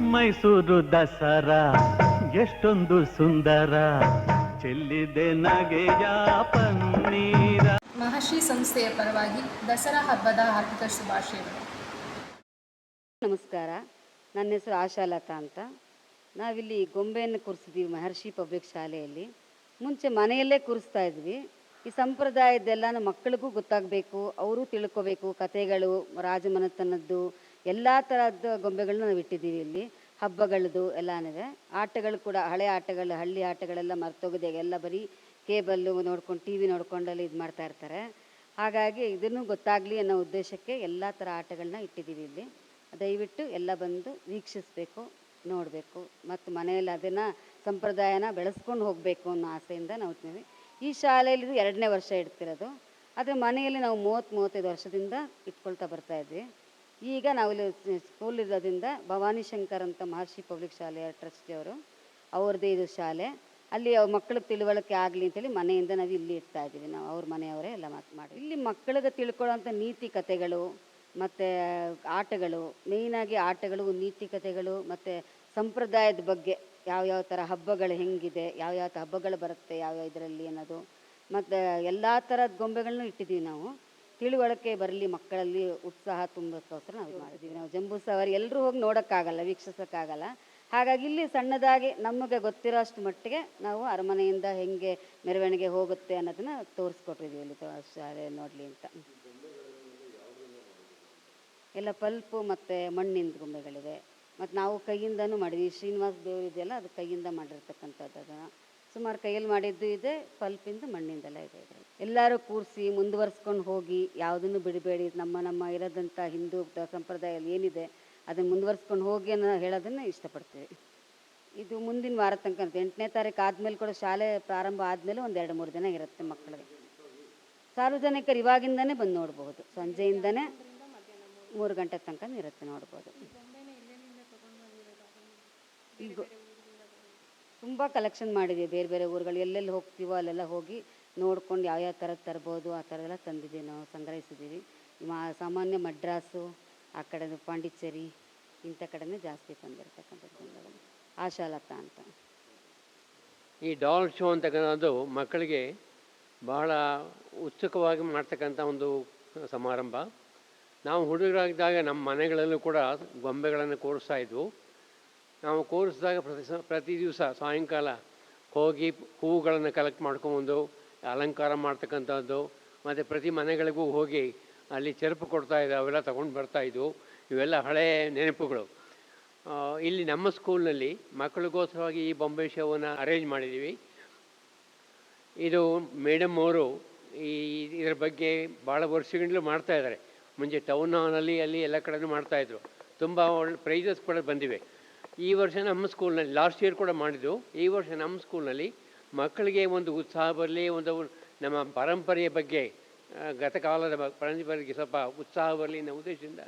ಮೈಸೂರು ದಸರಾ ಎಷ್ಟೊಂದು ಸುಂದರ ಚೆಲ್ಲಿದೆ ನಗೆಯ ಪನ್ನೀರ. ಮಹರ್ಷಿ ಸಂಸ್ಥೆಯ ಪರವಾಗಿ ದಸರಾ ಹಬ್ಬದ ಹಾರ್ದಿಕ ಶುಭಾಶಯಗಳು. ನಮಸ್ಕಾರ ನನ್ನ ಹೆಸರು ಆಶಾಲತಾ ಅಂತ. ನಾವಿಲ್ಲಿ ಗೊಂಬೆಯನ್ನು ಕೂರಿಸಿದ್ದೀವಿ ಮಹರ್ಷಿ ಪಬ್ಲಿಕ್ ಶಾಲೆಯಲ್ಲಿ. ಮುಂಚೆ ಮನೆಯಲ್ಲೇ ಕೂರಿಸ್ತಾ ಇದ್ವಿ. ಈ ಸಂಪ್ರದಾಯದ್ದೆಲ್ಲ ಮಕ್ಕಳಿಗೂ ಗೊತ್ತಾಗಬೇಕು ಅವರು ತಿಳ್ಕೋಬೇಕು ಕತೆಗಳು ರಾಜಮನೆತನದ್ದು ಎಲ್ಲ ಥರದ ಗೊಂಬೆಗಳನ್ನ ನಾವು ಇಟ್ಟಿದ್ದೀವಿ ಇಲ್ಲಿ. ಹಬ್ಬಗಳದ್ದು ಎಲ್ಲನೂ ಆಟಗಳು ಕೂಡ ಹಳೆ ಆಟಗಳು, ಹಳ್ಳಿ ಆಟಗಳೆಲ್ಲ ಮರ್ತೋಗಿದೆ. ಎಲ್ಲ ಬರೀ ಕೇಬಲ್ಲು ನೋಡ್ಕೊಂಡು ಟಿ ವಿ ನೋಡ್ಕೊಂಡೆಲ್ಲ ಇದು ಮಾಡ್ತಾ ಇರ್ತಾರೆ. ಹಾಗಾಗಿ ಇದನ್ನು ಗೊತ್ತಾಗಲಿ ಅನ್ನೋ ಉದ್ದೇಶಕ್ಕೆ ಎಲ್ಲ ಥರ ಆಟಗಳನ್ನ ಇಟ್ಟಿದ್ದೀವಿ ಇಲ್ಲಿ. ದಯವಿಟ್ಟು ಎಲ್ಲ ಬಂದು ವೀಕ್ಷಿಸಬೇಕು, ನೋಡಬೇಕು ಮತ್ತು ಮನೆಯಲ್ಲಿ ಅದನ್ನು ಸಂಪ್ರದಾಯನ ಬೆಳೆಸ್ಕೊಂಡು ಹೋಗಬೇಕು ಅನ್ನೋ ಆಸೆಯಿಂದ ನಾವು ಈ ಶಾಲೆಯಲ್ಲಿ ಎರಡನೇ ವರ್ಷ ಇಡ್ತಿರೋದು. ಆದರೆ ಮನೆಯಲ್ಲಿ ನಾವು ಮೂವತ್ತು ಮೂವತ್ತೈದು ವರ್ಷದಿಂದ ಇಟ್ಕೊಳ್ತಾ ಬರ್ತಾ ಇದ್ವಿ. ಈಗ ನಾವಿಲ್ಲಿ ಸ್ಕೂಲ್ ಇರೋದ್ರಿಂದ ಭವಾನಿ ಶಂಕರ್ ಅಂತ ಮಹರ್ಷಿ ಪಬ್ಲಿಕ್ ಶಾಲೆಯ ಟ್ರಸ್ಟಿಯವರು ಅವ್ರದ್ದೇ ಇದು ಶಾಲೆ. ಅಲ್ಲಿ ಅವ್ರ ಮಕ್ಕಳಿಗೆ ತಿಳುವಳಿಕೆ ಆಗಲಿ ಅಂತೇಳಿ ಮನೆಯಿಂದ ನಾವು ಇಲ್ಲಿ ಇಡ್ತಾ ಇದ್ದೀವಿ. ನಾವು ಅವ್ರ ಮನೆಯವರೇ ಎಲ್ಲ ಮಾತು ಮಾಡಿ. ಇಲ್ಲಿ ಮಕ್ಕಳಿಗೆ ತಿಳ್ಕೊಳ್ಳೋಂಥ ನೀತಿ ಕಥೆಗಳು ಮತ್ತು ಆಟಗಳು ಮೇಯ್ನಾಗಿ ಆಟಗಳು, ನೀತಿ ಕಥೆಗಳು ಮತ್ತು ಸಂಪ್ರದಾಯದ ಬಗ್ಗೆ ಯಾವ ಯಾವ ಥರ ಹಬ್ಬಗಳು ಹೆಂಗಿದೆ, ಯಾವ ಯಾವ ಹಬ್ಬಗಳು ಬರುತ್ತೆ, ಯಾವ ಯಾವ ಇದರಲ್ಲಿ ಅನ್ನೋದು ಮತ್ತು ಎಲ್ಲ ಥರದ ಗೊಂಬೆಗಳನ್ನೂ ಇಟ್ಟಿದ್ದೀವಿ ನಾವು. ತಿಳುವಳಿಕೆ ಬರಲಿ, ಮಕ್ಕಳಲ್ಲಿ ಉತ್ಸಾಹ ತುಂಬೋಕ್ಕೋಸ್ಕರ ನಾವು ಮಾಡಿದ್ದೀವಿ. ನಾವು ಜಂಬೂ ಸವಾರಿ ಎಲ್ಲರೂ ಹೋಗಿ ನೋಡೋಕ್ಕಾಗಲ್ಲ, ವೀಕ್ಷಿಸೋಕ್ಕಾಗಲ್ಲ. ಹಾಗಾಗಿ ಇಲ್ಲಿ ಸಣ್ಣದಾಗಿ ನಮಗೆ ಗೊತ್ತಿರೋ ಅಷ್ಟು ಮಟ್ಟಿಗೆ ನಾವು ಅರಮನೆಯಿಂದ ಹೆಂಗೆ ಮೆರವಣಿಗೆ ಹೋಗುತ್ತೆ ಅನ್ನೋದನ್ನ ತೋರಿಸ್ಕೊಟ್ಟಿದ್ದೀವಿ ಇಲ್ಲಿ ಶಾಲೆ ನೋಡಲಿ ಅಂತ. ಎಲ್ಲ ಪಲ್ಪು ಮತ್ತು ಮಣ್ಣಿನ ಗೊಂಬೆಗಳಿವೆ. ಮತ್ತು ನಾವು ಕೈಯಿಂದನೂ ಮಾಡಿದ್ವಿ. ಶ್ರೀನಿವಾಸ ದೇವರು ಇದೆಯಲ್ಲ, ಅದು ಕೈಯಿಂದ ಮಾಡಿರ್ತಕ್ಕಂಥದ್ದು ಸುಮಾರು ಕೈಯಲ್ಲಿ ಮಾಡಿದ್ದು ಇದೆ ಪಲ್ಪಿಂದ ಮಣ್ಣಿಂದೆಲ್ಲ ಇದೆ ಇದರಲ್ಲಿ. ಎಲ್ಲರೂ ಕೂರಿಸಿ ಮುಂದುವರ್ಸ್ಕೊಂಡು ಹೋಗಿ ಯಾವುದನ್ನು ಬಿಡಬೇಡಿ ನಮ್ಮ ನಮ್ಮ ಇರೋದಂಥ ಹಿಂದೂ ಸಂಪ್ರದಾಯ ಸಂಪ್ರದಾಯದಲ್ಲಿ ಏನಿದೆ ಅದನ್ನು ಮುಂದುವರ್ಸ್ಕೊಂಡು ಹೋಗಿ ಅನ್ನೋ ಹೇಳೋದನ್ನು ಇಷ್ಟಪಡ್ತೀವಿ. ಇದು ಮುಂದಿನ ವಾರ ತನಕ ಎಂಟನೇ ತಾರೀಕು ಆದಮೇಲೆ ಕೂಡ ಶಾಲೆ ಪ್ರಾರಂಭ ಆದಮೇಲೆ ಒಂದು ಎರಡು ಮೂರು ದಿನ ಇರುತ್ತೆ ಮಕ್ಕಳಿಗೆ. ಸಾರ್ವಜನಿಕರು ಇವಾಗಿಂದನೇ ಬಂದು ನೋಡಬಹುದು. ಸಂಜೆಯಿಂದನೇ ಮೂರು ಗಂಟೆ ತನಕ ಇರುತ್ತೆ ನೋಡ್ಬೋದು. ಈಗ ತುಂಬ ಕಲೆಕ್ಷನ್ ಮಾಡಿದ್ದೀವಿ ಬೇರೆ ಬೇರೆ ಊರುಗಳು ಎಲ್ಲೆಲ್ಲಿ ಹೋಗ್ತೀವೋ ಅಲ್ಲೆಲ್ಲ ಹೋಗಿ ನೋಡ್ಕೊಂಡು ಯಾವ್ಯಾವ ಥರದ್ದು ತರ್ಬೋದು, ಆ ಥರದೆಲ್ಲ ತಂದಿದ್ದೀವಿ ನಾವು, ಸಂಗ್ರಹಿಸಿದ್ದೀವಿ. ಮಾ, ಸಾಮಾನ್ಯ ಮಡ್ರಾಸು, ಆ ಕಡೆ ಪಾಂಡಿಚೇರಿ, ಇಂಥ ಕಡೆನೇ ಜಾಸ್ತಿ ತಂದಿರ್ತಕ್ಕಂಥದ್ದು ಆಶಾಲತಾ ಅಂತ. ಈ ಡಾಲ್ ಶೋ ಅಂತಕ್ಕಂಥದ್ದು ಮಕ್ಕಳಿಗೆ ಬಹಳ ಉತ್ಸುಕವಾಗಿ ಮಾಡ್ತಕ್ಕಂಥ ಒಂದು ಸಮಾರಂಭ. ನಾವು ಹುಡುಗರಾಗಿದ್ದಾಗ ನಮ್ಮ ಮನೆಗಳಲ್ಲೂ ಕೂಡ ಗೊಂಬೆಗಳನ್ನು ಕೂರಿಸ್ತಾ ಇದ್ವು. ನಾವು ಕೂರಿಸಿದಾಗ ಪ್ರತಿ ಸ, ಪ್ರತಿ ದಿವಸ ಸಾಯಂಕಾಲ ಹೋಗಿ ಹೂವುಗಳನ್ನು ಕಲೆಕ್ಟ್ ಮಾಡ್ಕೊಬಂದು, ಅಲಂಕಾರ ಮಾಡ್ತಕ್ಕಂಥದ್ದು, ಮತ್ತು ಪ್ರತಿ ಮನೆಗಳಿಗೂ ಹೋಗಿ ಅಲ್ಲಿ ಚೆರುಪು ಕೊಡ್ತಾ ಇದ್ದ ಅವೆಲ್ಲ ತಗೊಂಡು ಬರ್ತಾ ಇದ್ವು. ಇವೆಲ್ಲ ಹಳೆಯ ನೆನಪುಗಳು. ಇಲ್ಲಿ ನಮ್ಮ ಸ್ಕೂಲ್ನಲ್ಲಿ ಮಕ್ಕಳಿಗೋಸ್ಕರವಾಗಿ ಈ ಬೊಂಬೆ ಶೋವನ್ನು ಅರೇಂಜ್ ಮಾಡಿದ್ದೀವಿ ಇದು ಮೇಡಮ್ ಅವರು ಈ, ಇದರ ಬಗ್ಗೆ ಭಾಳ ವರ್ಷಗಳಿಂದಲೂ ಮಾಡ್ತಾ ಇದ್ದಾರೆ. ಮುಂಚೆ ಟೌನ್ ಹಾಲಲ್ಲಿ ಅಲ್ಲಿ ಎಲ್ಲ ಕಡೆಯೂ ಮಾಡ್ತಾಯಿದ್ರು ತುಂಬ ಒಳ್ಳೆ ಪ್ರೈಸಸ್ ಕೂಡ ಬಂದಿವೆ. ಈ ವರ್ಷ ನಮ್ಮ ಸ್ಕೂಲ್ನಲ್ಲಿ ಲಾಸ್ಟ್ ಇಯರ್ ಕೂಡ ಮಾಡಿದ್ದು. ಈ ವರ್ಷ ನಮ್ಮ ಸ್ಕೂಲ್ನಲ್ಲಿ ಮಕ್ಕಳಿಗೆ ಒಂದು ಉತ್ಸಾಹ ಬರಲಿ ಒಂದು ನಮ್ಮ ಪರಂಪರೆಯ ಬಗ್ಗೆ ಗತಕಾಲದ ಬ- ಪರಂಪರೆಗೆ ಸ್ವಲ್ಪ ಉತ್ಸಾಹ ಬರಲಿ ಅನ್ನೋ ಉದ್ದೇಶದಿಂದ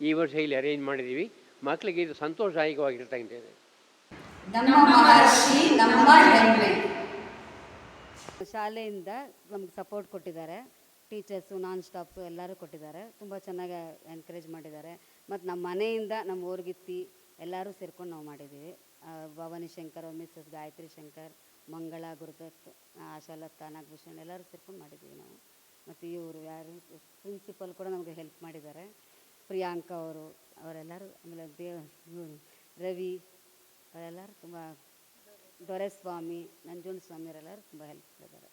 ಈ ವರ್ಷ ಇಲ್ಲಿ ಅರೇಂಜ್ ಮಾಡಿದ್ದೀವಿ. ಮಕ್ಕಳಿಗೆ ಇದು ಸಂತೋಷದಾಯಕವಾಗಿರ್ತಕ್ಕಂಥದ್ದು ನಮ್ಮ ಮಹರ್ಷಿ ನಮ್ಮ ಹೆಮ್ಮೆ ಶಾಲೆಯಿಂದ ನಮ್ಗೆ ಸಪೋರ್ಟ್ ಕೊಟ್ಟಿದ್ದಾರೆ. ಟೀಚರ್ಸು ನಾನ್ ಸ್ಟಾಪ್ಸು ಎಲ್ಲರೂ ಕೊಟ್ಟಿದ್ದಾರೆ. ತುಂಬ ಚೆನ್ನಾಗಿ ಎನ್ಕರೇಜ್ ಮಾಡಿದ್ದಾರೆ. ಮತ್ತು ನಮ್ಮ ಮನೆಯಿಂದ ನಮ್ಮ ಊರ್ಗಿತ್ತಿ ಎಲ್ಲರೂ ಸೇರ್ಕೊಂಡು ನಾವು ಮಾಡಿದ್ದೀವಿ ಭವಾನಿ ಶಂಕರ್, ಮಿಸ್ಸಸ್ ಗಾಯತ್ರಿ ಶಂಕರ್, ಮಂಗಳ ಗುರುದತ್, ಆಶಾಲತಾ, ನಾಗಭೂಷಣ್ ಎಲ್ಲರೂ ಸೇರ್ಕೊಂಡು ಮಾಡಿದ್ದೀವಿ ನಾವು. ಮತ್ತು ಇವರು ಯಾರು ಪ್ರಿನ್ಸಿಪಲ್ ಕೂಡ ನಮಗೆ ಹೆಲ್ಪ್ ಮಾಡಿದ್ದಾರೆ. ಪ್ರಿಯಾಂಕ ಅವರು, ಅವರೆಲ್ಲರೂ, ಆಮೇಲೆ ದೇವ್ ರವಿ, ಅವರೆಲ್ಲರೂ ತುಂಬ ದೊರೆಸ್ವಾಮಿ, ನಂಜುಂಡ ಸ್ವಾಮಿಯವರೆಲ್ಲರೂ ತುಂಬ ಹೆಲ್ಪ್ ಮಾಡಿದ್ದಾರೆ.